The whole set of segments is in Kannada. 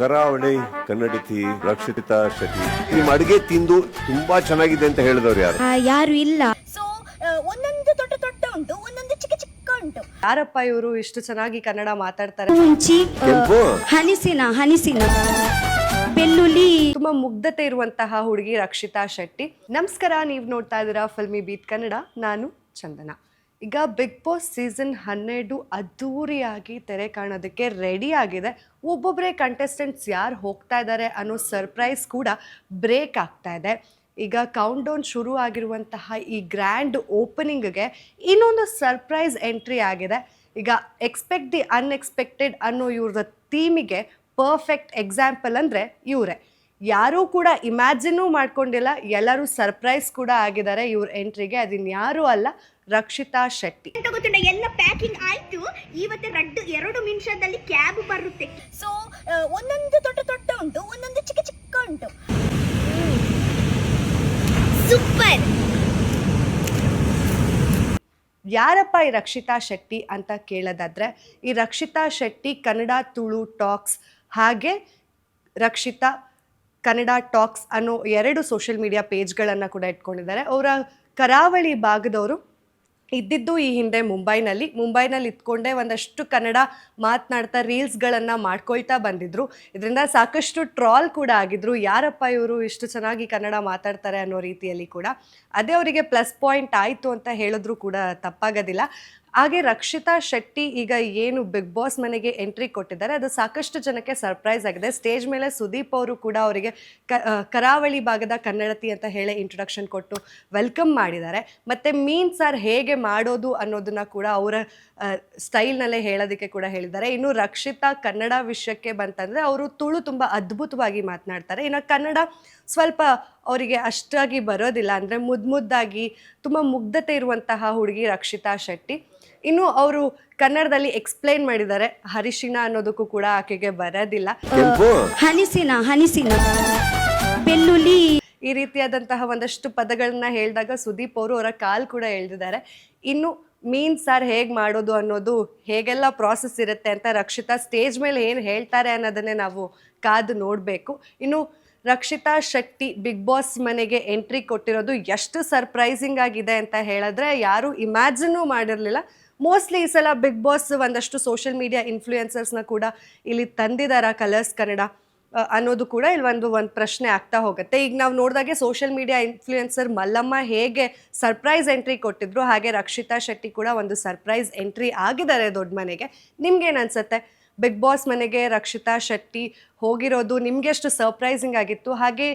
ಕರಾವಳಿ ಕನ್ನಡತಿ ರಕ್ಷಿತಾ ಶೆಟ್ಟಿ. ನಿಮ್ಮ ಅಡಿಗೆ ತಿಂದು ತುಂಬಾ ಚೆನ್ನಾಗಿದೆ ಅಂತ ಹೇಳಿದವ್ರು ಯಾರು? ಯಾರು ಇಲ್ಲ. ಸೊ ಒಂದೊಂದು ದೊಡ್ಡ ದೊಡ್ಡ ಉಂಟು ಒಂದೊಂದು ಚಿಕ್ಕ ಚಿಕ್ಕ ಉಂಟು. ಯಾರಪ್ಪ ಇವರು ಇಷ್ಟು ಚೆನ್ನಾಗಿ ಕನ್ನಡ ಮಾತಾಡ್ತಾರೆ? ಮುಂಚಿ ಆ, ಕೆಂಪು? ಹನಿಸಿನ ಹನಿಸಿನ. ಬೆಳ್ಳುಳ್ಳಿ. ತುಂಬಾ ಮುಗ್ಧತೆ ಇರುವಂತಹ ಹುಡುಗಿ ರಕ್ಷಿತಾ ಶೆಟ್ಟಿ. ನಮಸ್ಕಾರ ನೀವು ನೋಡ್ತಾ ಇದ್ದೀರಾ ಫಿಲ್ಮಿ ಬೀಟ್ ಕನ್ನಡ. ನಾನು ಚಂದನ. ಈಗ ಬಿಗ್ ಬಾಸ್ ಸೀಸನ್ ಹನ್ನೆರಡು ಅದ್ಧೂರಿಯಾಗಿ ತೆರೆ ಕಾಣೋದಕ್ಕೆ ರೆಡಿ ಆಗಿದೆ. ಒಬ್ಬೊಬ್ಬರೇ ಕಂಟೆಸ್ಟೆಂಟ್ಸ್ ಯಾರು ಹೋಗ್ತಾ ಇದ್ದಾರೆ ಅನ್ನೋ ಸರ್ಪ್ರೈಸ್ ಕೂಡ ಬ್ರೇಕ್ ಆಗ್ತಾ ಇದೆ. ಈಗ ಕೌಂಟ್ ಡೌನ್ ಶುರು ಆಗಿರುವಂತಹ ಈ ಗ್ರ್ಯಾಂಡ್ ಓಪನಿಂಗ್ಗೆ ಇನ್ನೊಂದು ಸರ್ಪ್ರೈಸ್ ಎಂಟ್ರಿ ಆಗಿದೆ. ಈಗ ಎಕ್ಸ್ಪೆಕ್ಟ್ ದಿ ಅನ್ಎಕ್ಸ್ಪೆಕ್ಟೆಡ್ ಅನ್ನೋ ಇವ್ರದ ಥೀಮಿಗೆ ಪರ್ಫೆಕ್ಟ್ ಎಕ್ಸಾಂಪಲ್ ಅಂದರೆ ಇವರೇ. ಯಾರೂ ಕೂಡ ಇಮ್ಯಾಜಿನೂ ಮಾಡ್ಕೊಂಡಿಲ್ಲ ಎಲ್ಲರೂ ಸರ್ಪ್ರೈಸ್ ಕೂಡ ಆಗಿದ್ದಾರೆ ಇವ್ರ ಎಂಟ್ರಿಗೆ. ಅದನ್ನ ಯಾರೂ ಅಲ್ಲ ರಕ್ಷಿತಾ ಶೆಟ್ಟಿ. ಗೊತ್ತಿಲ್ಲ ಎಲ್ಲ ಪ್ಯಾಕಿಂಗ್ ಆಯ್ತು ಇವತ್ತು ರಡ್ಡು ಎರಡು ನಿಮಿಷದಲ್ಲಿ ಕ್ಯಾಬ್ ಬರುತ್ತೆ. ಸೊ ಒಂದೊಂದು ದೊಡ್ಡ ದೊಡ್ಡ ಉಂಟು ಒಂದೊಂದು ಚಿಕ್ಕ ಚಿಕ್ಕ ಉಂಟು. ಸೂಪರ್ ಯಾರಪ್ಪ ಈ ರಕ್ಷಿತಾ ಶೆಟ್ಟಿ ಅಂತ ಕೇಳೋದಾದ್ರೆ ಈ ರಕ್ಷಿತಾ ಶೆಟ್ಟಿ ಕನ್ನಡ ತುಳು ಟಾಕ್ಸ್ ಹಾಗೆ ರಕ್ಷಿತಾ ಕನ್ನಡ ಟಾಕ್ಸ್ ಅನ್ನೋ ಎರಡು ಸೋಷಿಯಲ್ ಮೀಡಿಯಾ ಪೇಜ್ಗಳನ್ನು ಕೂಡ ಇಟ್ಕೊಂಡಿದ್ದಾರೆ. ಅವರ ಕರಾವಳಿ ಭಾಗದವರು ಇದ್ದಿದ್ದು ಈ ಹಿಂದೆ ಮುಂಬೈನಲ್ಲಿ. ಮುಂಬೈನಲ್ಲಿ ಇದ್ಕೊಂಡೇ ಒಂದಷ್ಟು ಕನ್ನಡ ಮಾತನಾಡ್ತಾ ರೀಲ್ಸ್ಗಳನ್ನು ಮಾಡ್ಕೊಳ್ತಾ ಬಂದಿದ್ರು. ಇದರಿಂದ ಸಾಕಷ್ಟು ಟ್ರಾಲ್ ಕೂಡ ಆಗಿದ್ರು. ಯಾರಪ್ಪ ಇವರು ಇಷ್ಟು ಚೆನ್ನಾಗಿ ಕನ್ನಡ ಮಾತಾಡ್ತಾರೆ ಅನ್ನೋ ರೀತಿಯಲ್ಲಿ ಕೂಡ. ಅದೇ ಅವರಿಗೆ ಪ್ಲಸ್ ಪಾಯಿಂಟ್ ಆಯಿತು ಅಂತ ಹೇಳಿದ್ರು ಕೂಡ ತಪ್ಪಾಗೋದಿಲ್ಲ. ಹಾಗೆ ರಕ್ಷಿತಾ ಶೆಟ್ಟಿ ಈಗ ಏನು ಬಿಗ್ ಬಾಸ್ ಮನೆಗೆ ಎಂಟ್ರಿ ಕೊಟ್ಟಿದ್ದಾರೆ. ಅದು ಸಾಕಷ್ಟು ಜನಕ್ಕೆ ಸರ್ಪ್ರೈಸ್ ಆಗಿದೆ. ಸ್ಟೇಜ್ ಮೇಲೆ ಸುದೀಪ್ ಅವರು ಕೂಡ ಅವರಿಗೆ ಕರಾವಳಿ ಭಾಗದ ಕನ್ನಡತಿ ಅಂತ ಹೇಳಿ ಇಂಟ್ರೊಡಕ್ಷನ್ ಕೊಟ್ಟು ವೆಲ್ಕಮ್ ಮಾಡಿದ್ದಾರೆ. ಮತ್ತು ಮೀನ್ ಸಾರ್ ಹೇಗೆ ಮಾಡೋದು ಅನ್ನೋದನ್ನ ಕೂಡ ಅವರ ಸ್ಟೈಲ್ನಲ್ಲೇ ಹೇಳೋದಕ್ಕೆ ಕೂಡ ಹೇಳಿದ್ದಾರೆ. ಇನ್ನು ರಕ್ಷಿತಾ ಕನ್ನಡ ವಿಷಯಕ್ಕೆ ಬಂತಂದರೆ ಅವರು ತುಳು ತುಂಬ ಅದ್ಭುತವಾಗಿ ಮಾತನಾಡ್ತಾರೆ. ಇನ್ನು ಕನ್ನಡ ಸ್ವಲ್ಪ ಅವರಿಗೆ ಅಷ್ಟಾಗಿ ಬರೋದಿಲ್ಲ. ಅಂದರೆ ಮುದ್ದು ಮುದ್ದಾಗಿ ತುಂಬ ಮುಗ್ಧತೆ ಇರುವಂತಹ ಹುಡುಗಿ ರಕ್ಷಿತಾ ಶೆಟ್ಟಿ. ಇನ್ನು ಅವರು ಕನ್ನಡದಲ್ಲಿ ಎಕ್ಸ್ಪ್ಲೈನ್ ಮಾಡಿದ್ದಾರೆ. ಹರಿಶಿನ ಅನ್ನೋದಕ್ಕೂ ಕೂಡ ಆಕೆಗೆ ಬರೋದಿಲ್ಲ. ಹನಿಸಿನ ಹನಿಸಿನ. ಬೆಳ್ಳುಳ್ಳಿ. ಈ ರೀತಿಯಾದಂತಹ ಒಂದಷ್ಟು ಪದಗಳನ್ನ ಹೇಳಿದಾಗ ಸುದೀಪ್ ಅವರು ಅವರ ಕಾಲ್ ಕೂಡ ಎಳ್ದಿದ್ದಾರೆ. ಇನ್ನು ಮೀನ್ ಸಾರ್ ಹೇಗೆ ಮಾಡೋದು ಅನ್ನೋದು ಹೇಗೆಲ್ಲ ಪ್ರಾಸೆಸ್ ಇರುತ್ತೆ ಅಂತ ರಕ್ಷಿತಾ ಸ್ಟೇಜ್ ಮೇಲೆ ಏನು ಹೇಳ್ತಾರೆ ಅನ್ನೋದನ್ನೇ ನಾವು ಕಾದು ನೋಡಬೇಕು. ಇನ್ನು ರಕ್ಷಿತಾ ಶೆಟ್ಟಿ ಬಿಗ್ ಬಾಸ್ ಮನೆಗೆ ಎಂಟ್ರಿ ಕೊಟ್ಟಿರೋದು ಎಷ್ಟು ಸರ್ಪ್ರೈಸಿಂಗ್ ಆಗಿದೆ ಅಂತ ಹೇಳಿದ್ರೆ ಯಾರೂ ಇಮ್ಯಾಜಿನೂ ಮಾಡಿರಲಿಲ್ಲ. ಮೋಸ್ಟ್ಲಿ ಈ ಸಲ ಬಿಗ್ ಬಾಸ್ ಒಂದಷ್ಟು ಸೋಷಿಯಲ್ ಮೀಡಿಯಾ ಇನ್ಫ್ಲೂಯೆನ್ಸರ್ಸ್ನ ಕೂಡ ಇಲ್ಲಿ ತಂದಿದಾರ ಕಲರ್ಸ್ ಕನ್ನಡ ಅನ್ನೋದು ಕೂಡ ಇಲ್ಲಿ ಒಂದು ಒಂದು ಪ್ರಶ್ನೆ ಆಗ್ತಾ ಹೋಗುತ್ತೆ. ಈಗ ನಾವು ನೋಡಿದಾಗೆ ಸೋಷಿಯಲ್ ಮೀಡಿಯಾ ಇನ್ಫ್ಲೂಯೆನ್ಸರ್ ಮಲ್ಲಮ್ಮ ಹೇಗೆ ಸರ್ಪ್ರೈಸ್ ಎಂಟ್ರಿ ಕೊಟ್ಟಿದ್ರು, ಹಾಗೆ ರಕ್ಷಿತಾ ಶೆಟ್ಟಿ ಕೂಡ ಒಂದು ಸರ್ಪ್ರೈಸ್ ಎಂಟ್ರಿ ಆಗಿದ್ದಾರೆ ದೊಡ್ಡ ಮನೆಗೆ. ನಿಮ್ಗೇನು ಅನ್ಸುತ್ತೆ? ಬಿಗ್ ಬಾಸ್ ಮನೆಗೆ ರಕ್ಷಿತಾ, ಶೆಟ್ಟಿ ಹೋಗಿರೋದು ನಿಮ್ಗೆ ಎಷ್ಟು ಸರ್ಪ್ರೈಸಿಂಗ್ ಆಗಿತ್ತು. ಹಾಗೆ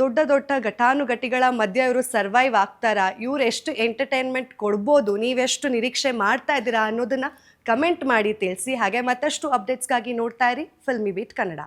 ದೊಡ್ಡ ದೊಡ್ಡ ಘಟಾನುಘಟಿಗಳ ಮಧ್ಯೆ ಇವರು ಸರ್ವೈವ್ ಆಗ್ತಾರಾ? ಇವ್ರು ಎಷ್ಟು ಎಂಟರ್ಟೈನ್ಮೆಂಟ್ ಕೊಡ್ಬೋದು? ನೀವೆಷ್ಟು ನಿರೀಕ್ಷೆ ಮಾಡ್ತಾ ಇದ್ದೀರಾ ಅನ್ನೋದನ್ನು ಕಮೆಂಟ್ ಮಾಡಿ ತಿಳಿಸಿ. ಹಾಗೆ ಮತ್ತಷ್ಟು ಅಪ್ಡೇಟ್ಸ್ಗಾಗಿ ನೋಡ್ತಾ ಇರಿ ಫಿಲ್ಮಿ ಬೀಟ್ ಕನ್ನಡ